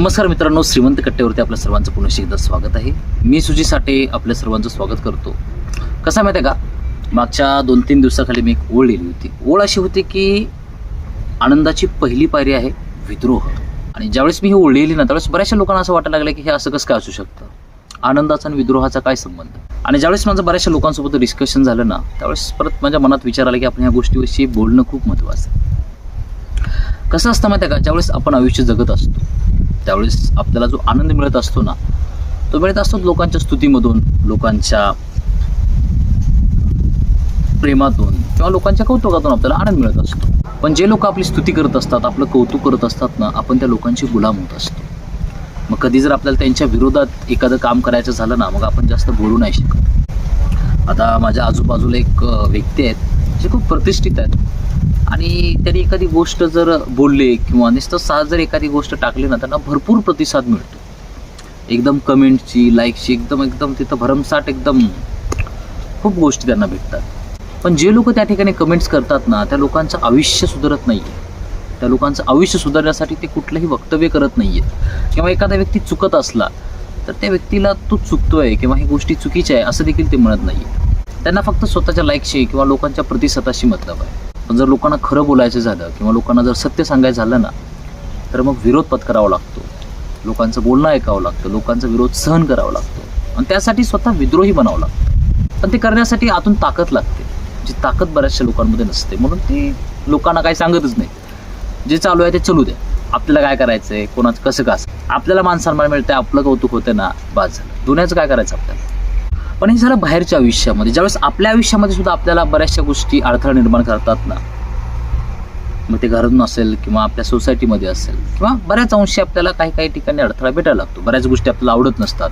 नमस्कार मित्रांनो श्रीमंत कट्ट्यावरती आपल्या सर्वांचं पुन्हा एकदा स्वागत आहे. मी सुजी साठे आपल्या सर्वांचं स्वागत करतो. कसं माहिती आहे का? मागच्या दोन तीन दिवसाखाली मी एक ओळ लिहिली होती. ओळ अशी होती की आनंदाची पहिली पायरी आहे विद्रोह. आणि ज्यावेळेस मी ही ओळ लिहिली ना त्यावेळेस बऱ्याचशा लोकांना असं वाटायला लागलं की हे असं कसं काय असू शकतं? आनंदाचा आणि विद्रोहाचा काय संबंध? आणि ज्यावेळेस माझं बऱ्याचशा लोकांसोबत डिस्कशन झालं ना त्यावेळेस परत माझ्या मनात विचार आला की आपण ह्या गोष्टीविषयी बोलणं खूप महत्त्वाचं आहे. कसं असतं माहिती आहे का? ज्यावेळेस आपण आयुष्य जगत असतो त्यावेळेस आपल्याला जो आनंद मिळत असतो ना तो मिळत असतो लोकांच्या स्तुतीमधून लोकांच्या प्रेमातून किंवा लोकांच्या कौतुकातून आपल्याला आनंद मिळत असतो. पण जे लोक आपली स्तुती करत असतात आपलं कौतुक करत असतात ना आपण त्या लोकांची गुलाम होत असतो. मग कधी जर आपल्याला त्यांच्या विरोधात एखादं काम करायचं झालं ना मग आपण जास्त बोलू नाही शकत. आता माझ्या आजूबाजूला एक व्यक्ती आहेत जे खूप प्रतिष्ठित आहेत. आणि त्यांनी एखादी गोष्ट जर बोलले किंवा नुसतं सहज जर एखादी गोष्ट टाकली ना त्यांना भरपूर प्रतिसाद मिळतो. एकदम कमेंटची लाईकची एकदम एकदम तिथं भरमसाठ एकदम खूप गोष्टी त्यांना भेटतात. पण जे लोक त्या ठिकाणी कमेंट्स करतात ना त्या लोकांचं आयुष्य सुधारत नाही आहे त्या लोकांचं आयुष्य सुधारण्यासाठी ते कुठलंही वक्तव्य करत नाही आहेत किंवा एखादा व्यक्ती चुकत असला तर त्या व्यक्तीला तो चुकतोय किंवा ही गोष्टी चुकीच्या आहे असं देखील ते म्हणत नाही त्यांना फक्त स्वतःच्या लाईकशी किंवा लोकांच्या प्रतिसादाशी मतलब आहे. पण जर लोकांना खरं बोलायचं झालं किंवा लोकांना जर सत्य सांगायचं झालं ना तर मग विरोध पत्करावा लागतो. लोकांचं बोलणं ऐकावं लागतं. लोकांचा विरोध सहन करावा लागतो. आणि त्यासाठी स्वतः विद्रोही बनावं लागतं. पण ते करण्यासाठी आतून ताकद लागते जी ताकद बऱ्याचशा लोकांमध्ये नसते. म्हणून ती लोकांना काही सांगतच नाही. जे चालू आहे ते चलू द्या. आपल्याला काय करायचं आहे कोणाचं कसं कसं आपल्याला मान सन्मान आपलं कौतुक होतं ना बाद झालं. दुनियाचं काय करायचं आपल्याला? पण हे झालं बाहेरच्या आयुष्यामध्ये. ज्यावेळेस आपल्या आयुष्यामध्ये सुद्धा आपल्याला बऱ्याचशा गोष्टी अडथळा निर्माण करतात ना. मग ते घरातून असेल किंवा आपल्या सोसायटीमध्ये असेल किंवा बऱ्याच अंशी आपल्याला काही काही ठिकाणी अडथळा भेटायला लागतो. बऱ्याच गोष्टी आपल्याला आवडत नसतात.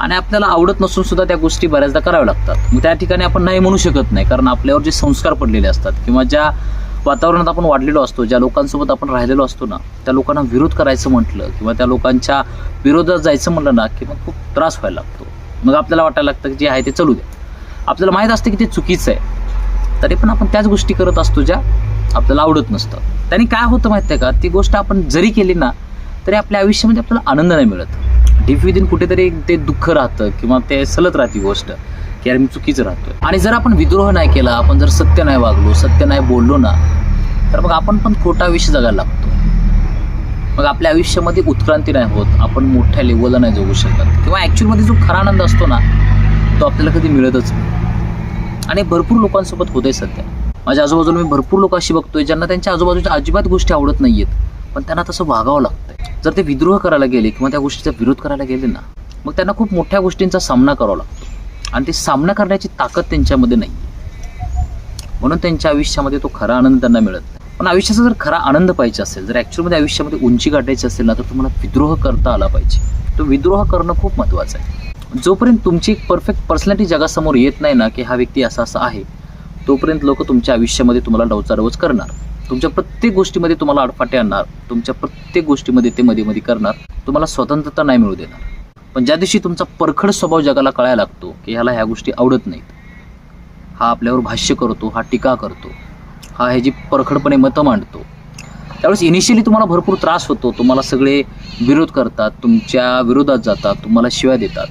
आणि आपल्याला आवडत नसून सुद्धा त्या गोष्टी बऱ्याचदा कराव्या लागतात. मग त्या ठिकाणी आपण नाही म्हणू शकत नाही कारण आपल्यावर जे संस्कार पडलेले असतात किंवा ज्या वातावरणात आपण वाढलेलो असतो ज्या लोकांसोबत आपण राहिलेलो असतो ना त्या लोकांना विरोध करायचं म्हटलं किंवा त्या लोकांच्या विरोधात जायचं म्हटलं ना की मग खूप त्रास व्हायला लागतो. मग आपल्याला वाटायला लागतं की जे आहे ते चलू द्या. आपल्याला माहीत असतं की ते चुकीचं आहे. तरी पण आपण त्याच गोष्टी करत असतो ज्या आपल्याला आवडत नसतं. त्याने काय होतं माहिती आहे का? ती गोष्ट आपण जरी केली ना तरी आपल्या आयुष्यामध्ये आपल्याला आनंद नाही मिळत. डीप विदिन कुठेतरी ते दुःख राहतं किंवा ते सलत राहते गोष्ट की यार मी चुकीचं राहतोय. आणि जर आपण विद्रोह नाही केला आपण जर सत्य नाही वागलो सत्य नाही बोललो ना तर मग आपण पण खोटा आयुष्य जगायला लागतो. मग आपल्या आयुष्यामध्ये उत्क्रांती नाही होत. आपण मोठ्या लेवलला नाही जगू शकत. किंवा ॲक्च्युअलमध्ये जो खरा आनंद असतो ना तो आपल्याला कधी मिळतच नाही. आणि भरपूर लोकांसोबत होत आहे सध्या. माझ्या आजूबाजूला मी भरपूर लोक अशी बघतोय ज्यांना त्यांच्या आजूबाजूच्या अजिबात गोष्टी आवडत नाही आहेत पण त्यांना तसं वागावं लागतंय. जर ते विद्रोह करायला गेले किंवा त्या गोष्टीचा विरोध करायला गेले ना मग त्यांना खूप मोठ्या गोष्टींचा सामना करावा लागतो. आणि ते सामना करण्याची ताकद त्यांच्यामध्ये नाही. म्हणून त्यांच्या आयुष्यामध्ये तो खरा आनंद त्यांना मिळत नाही. पण आयुष्याचा जर खरा आनंद पाहिजे असेल जर ॲक्च्युअलमध्ये आयुष्यामध्ये उंची गाठायची असेल ना तर तुम्हाला विद्रोह करता आला पाहिजे. तो विद्रोह करणं खूप महत्त्वाचं आहे. जोपर्यंत तुमची एक परफेक्ट पर्सनॅलिटी जगासमोर येत नाही ना की हा व्यक्ती असा असा आहे तोपर्यंत लोक तुमच्या आयुष्यामध्ये तुम्हाला डवचारवच करणार. तुमच्या प्रत्येक गोष्टीमध्ये तुम्हाला अडफाटे आणणार तुमच्या प्रत्येक गोष्टीमध्ये ते मध्ये मध्ये करणार तुम्हाला स्वतंत्रता नाही मिळू देणार. पण ज्या दिवशी तुमचा परखड स्वभाव जगाला कळायला लागतो की ह्याला ह्या गोष्टी आवडत नाहीत हा आपल्यावर भाष्य करतो हा टीका करतो हा ह्याची परखडपणे मतं मांडतो. त्यावेळेस इनिशियली तुम्हाला भरपूर त्रास होतो. तुम्हाला सगळे विरोध करतात तुमच्या विरोधात जातात तुम्हाला शिव्या देतात.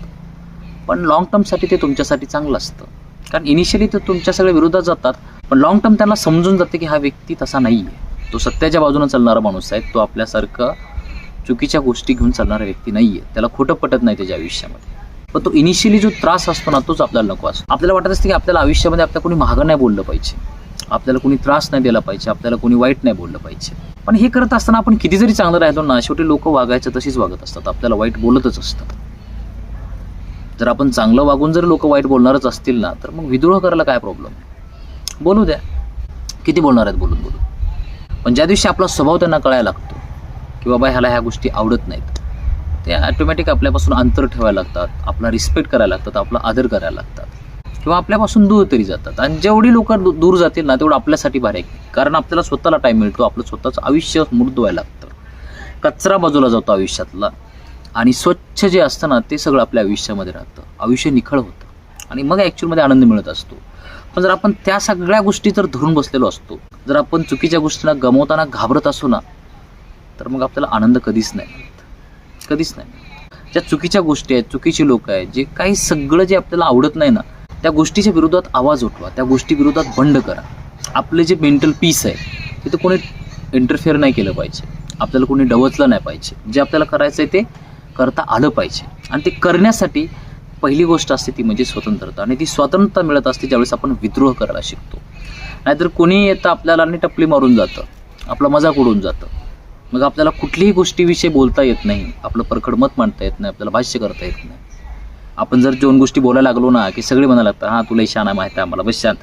पण लॉंग टर्मसाठी ते तुमच्यासाठी चांगलं असतं. कारण इनिशियली ते तुमच्या सगळ्या विरोधात जातात पण लॉंग टर्म त्यांना समजून जाते की हा व्यक्ती तसा नाही आहे तो सत्याच्या बाजूने चालणारा माणूस आहे तो आपल्यासारखं चुकीच्या गोष्टी घेऊन चालणारा व्यक्ती नाही आहे त्याला खोटं पटत नाही त्याच्या आयुष्यामध्ये. पण तो इनिशियली जो त्रास असतो ना तोच आपल्याला नको असतो. आपल्याला वाटत असतं की आपल्याला आयुष्यामध्ये आपल्याला कोणी महागं नाही बोललं पाहिजे. आपल्याला कोणी त्रास नाही दिला पाहिजे आपल्याला कोणी वाईट नाही बोललं पाहिजे. पण हे करत असताना आपण किती जरी चांगलं राहिलो ना शेवटी लोक वागायचं तशीच वागत असतात. आपल्याला वाईट बोलतच असतात. जर आपण चांगलं वागून जर लोक वाईट बोलणारच असतील ना तर मग विद्रोह करायला काय प्रॉब्लेम बोलू द्या. किती बोलणार आहेत बोलून बोलून? पण ज्या दिवशी आपला स्वभाव त्यांना कळायला लागतो की बाबा ह्याला ह्या गोष्टी आवडत नाहीत ते ॲटोमॅटिक आपल्यापासून अंतर ठेवायला लागतात आपला रिस्पेक्ट करायला लागतात आपला आदर करायला लागतात. किंवा आपल्यापासून दूर तरी जातात. आणि जेवढी लोक दूर जातील ना तेवढं आपल्यासाठी भारी आहे. कारण आपल्याला स्वतःला टाईम मिळतो आपलं स्वतःचं आयुष्य मृद व्हायला लागतं. कचरा बाजूला जातो आयुष्यातला. आणि स्वच्छ जे असतं ना ते सगळं आपल्या आयुष्यामध्ये राहतं. आयुष्य निखळ होतं. आणि मग ॲक्च्युअलमध्ये आनंद मिळत असतो. पण जर आपण त्या सगळ्या गोष्टी जर धरून बसलेलो असतो. जर आपण चुकीच्या गोष्टींना गमवताना घाबरत असू ना तर मग आपल्याला आनंद कधीच नाही कधीच नाही ज्या चुकीच्या गोष्टी आहेत चुकीची लोक आहेत जे काही सगळं जे आपल्याला आवडत नाही ना त्या गोष्टीच्या विरोधात आवाज उठवा त्या गोष्टीविरोधात बंड करा. आपले जे मेंटल पीस आहे तिथं कोणी इंटरफेअर नाही केलं पाहिजे. आपल्याला कोणी डवचलं नाही पाहिजे. जे आपल्याला करायचं आहे ते करता आलं पाहिजे. आणि ते करण्यासाठी पहिली गोष्ट असते ती म्हणजे स्वतंत्रता. आणि ती स्वतंत्रता मिळत असते ज्यावेळेस आपण विद्रोह करायला शिकतो. नाहीतर कोणी येतं आपल्याला आणि टपली मारून जातं. आपला मजाक उडून जातं. मग आपल्याला कुठलीही गोष्टीविषयी बोलता येत नाही. आपलं परखड मत मांडता येत नाही. आपल्याला भाष्य करता येत नाही. आपण जर दोन गोष्टी बोलायला लागलो ना की सगळे म्हणायला लागतात हां तुला शाना आहे माहिती आहे आम्हाला बस शांत.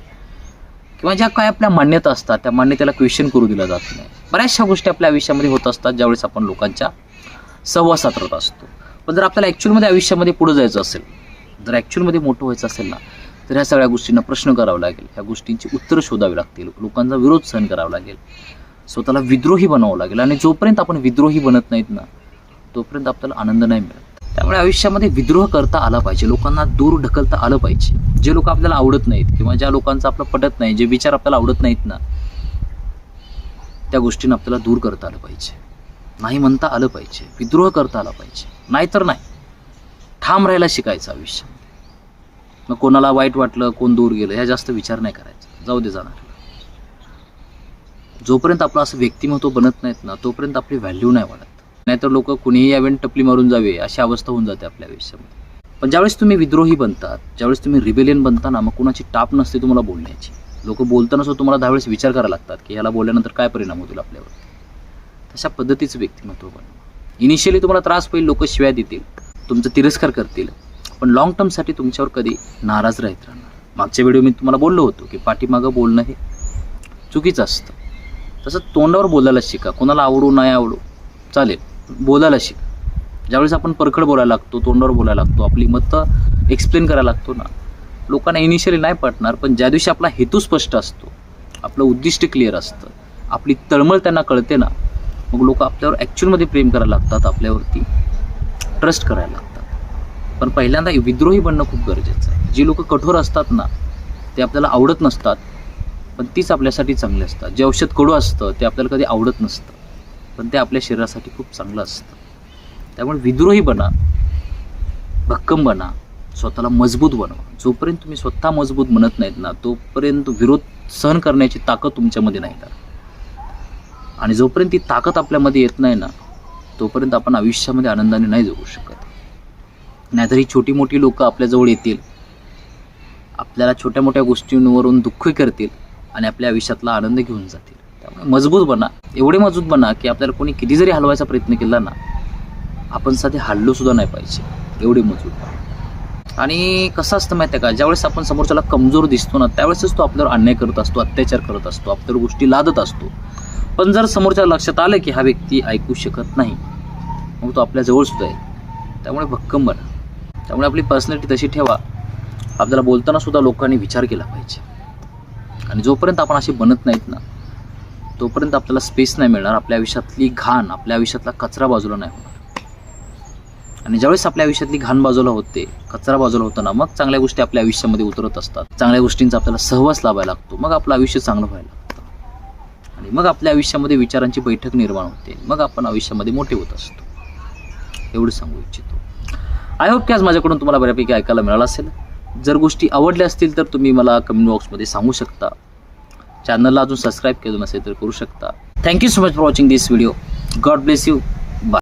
किंवा ज्या काय आपल्या मान्यता असतात त्या मान्यतेला क्वेश्चन करू दिला जात नाही. बऱ्याचशा गोष्टी आपल्या आयुष्यामध्ये होत असतात ज्यावेळेस आपण लोकांच्या सहवासात राहत असतो. पण जर आपल्याला ॲक्च्युअलमध्ये आयुष्यामध्ये पुढे जायचं असेल जर ॲक्च्युअलमध्ये मोठं व्हायचं असेल ना तर ह्या सगळ्या गोष्टींना प्रश्न करावा लागेल. ह्या गोष्टींची उत्तरं शोधावी लागतील. लोकांचा विरोध सहन करावा लागेल. स्वतःला विद्रोही बनावं लागेल. आणि जोपर्यंत आपण विद्रोही बनत नाहीत ना तोपर्यंत आपल्याला आनंद नाही मिळत. त्यामुळे आयुष्यामध्ये विद्रोह करता आला पाहिजे. लोकांना दूर ढकलता आलं पाहिजे. जे लोक आपल्याला आवडत नाहीत किंवा ज्या लोकांचं आपलं पटत नाही जे विचार आपल्याला आवडत नाहीत ना त्या गोष्टींना आपल्याला दूर करता आलं पाहिजे. नाही म्हणता आलं पाहिजे. विद्रोह करता आला पाहिजे. नाहीतर नाही. ठाम राहायला शिकायचं आयुष्यामध्ये. मग कोणाला वाईट वाटलं कोण दूर गेलं ह्या जास्त विचार नाही करायचा. जाऊ दे जाणार. जोपर्यंत आपलं असं व्यक्तिमत्व बनत नाहीत ना तोपर्यंत आपली व्हॅल्यू नाही वाढत. नाहीतर लोक कुणीही यावेळी टपली मारून जावे अशी अवस्था होऊन जाते आपल्या आयुष्यामध्ये. पण ज्यावेळेस तुम्ही विद्रोही बनतात ज्यावेळेस तुम्ही रिबेलियन बनता ना मग कुणाची टाप नसते तुम्हाला बोलण्याची. लोक बोलताना सुद्धा तुम्हाला दहा वेळेस विचार करायला लागतात की ह्याला बोलल्यानंतर काय परिणाम होतील आपल्यावर? तशा पद्धतीचं व्यक्तिमत्व बनवा. इनिशियली तुम्हाला त्रास होईल लोक शिवाय देतील तुमचा तिरस्कार करतील पण लॉंग टर्मसाठी तुमच्यावर कधी नाराज राहत राहणार. मागच्या व्हिडिओ मी तुम्हाला बोललो होतो की पाठीमागं बोलणं हे चुकीचं असतं. तसं तोंडावर बोलायला शिका. कोणाला आवडू नाही आवडू चालेल. बोलायला शिक. ज्यावेळेस आपण परखड बोलायला लागतो तोंडावर बोलायला लागतो आपली मतं एक्सप्लेन करायला लागतो ना लोकांना इनिशियली नाही पटणार पण ज्या दिवशी आपला हेतू स्पष्ट असतो आपलं उद्दिष्ट क्लिअर असतं आपली तळमळ त्यांना कळते ना मग लोक आपल्यावर ॲक्च्युअलमध्ये प्रेम करायला लागतात आपल्यावरती ट्रस्ट करायला लागतात. पण पहिल्यांदा विद्रोही बनणं खूप गरजेचं आहे. जी लोक कठोर असतात ना ते आपल्याला आवडत नसतात पण तीच आपल्यासाठी चांगली असतात. जे औषध कडू असतं ते आपल्याला कधी आवडत नसतं. पण ते आपल्या शरीरासाठी खूप चांगलं असतं. त्यामुळे विद्रोही बना भक्कम बना स्वतःला मजबूत बनवा. जोपर्यंत तुम्ही स्वतः मजबूत बनत नाहीत ना तोपर्यंत विरोध सहन करण्याची ताकद तुमच्यामध्ये नाही येणार. आणि जोपर्यंत ती ताकद आपल्यामध्ये येत नाही ना तोपर्यंत आपण आयुष्यामध्ये आनंदाने नाही जगू शकत. नाहीतर ही छोटी मोठी लोकं आपल्याजवळ येतील आपल्याला छोट्या मोठ्या गोष्टींवरून दुःख करतील आणि आपल्या आयुष्यातला आनंद घेऊन जातील. त्यामुळे मजबूत बना. एवढे मजबूत बना की आपल्याला कोणी किती जरी हलवायचा प्रयत्न केला ना आपण साधे हाडलो सुद्धा नाही पाहिजे. एवढे मजबूत आणि कसं असतं माहिती आहे का ज्यावेळेस आपण समोरच्याला कमजोर दिसतो ना त्यावेळेसच तो आपल्यावर अन्याय करत असतो अत्याचार करत असतो आपल्यावर गोष्टी लादत असतो. पण जर समोरच्या लक्षात आलं की हा व्यक्ती ऐकू शकत नाही मग तो आपल्या जवळ सुद्धा आहे त्यामुळे भक्कम बना. त्यामुळे आपली पर्सनॅलिटी तशी ठेवा. आपल्याला बोलताना सुद्धा लोकांनी विचार केला पाहिजे. आणि जोपर्यंत आपण असे बनत नाहीत ना तोपर्यंत आपल्याला स्पेस नाही मिळणार. आपल्या आयुष्यातली घाण आपल्या आयुष्यातला कचरा बाजूला नाही होणार. आणि ज्यावेळेस आपल्या आयुष्यातली घाण बाजूला होते कचरा बाजूला होताना मग चांगल्या गोष्टी आपल्या आयुष्यामध्ये उतरत असतात. चांगल्या गोष्टींचा आपल्याला सहवास लावायला लागतो. मग आपलं आयुष्य चांगलं व्हायला लागतं. आणि मग आपल्या आयुष्यामध्ये विचारांची बैठक निर्माण होते. मग आपण आयुष्यामध्ये मोठे होत असतो. एवढं सांगू इच्छितो. आय होप की आज माझ्याकडून तुम्हाला बऱ्यापैकी ऐकायला मिळालं असेल. जर गोष्टी आवडल्या असतील तर तुम्ही मला कमेंट बॉक्समध्ये सांगू शकता. चॅनलला अजून सबस्क्राईब केलं नसेल तर करू शकता. Thank you so much for watching this video God bless you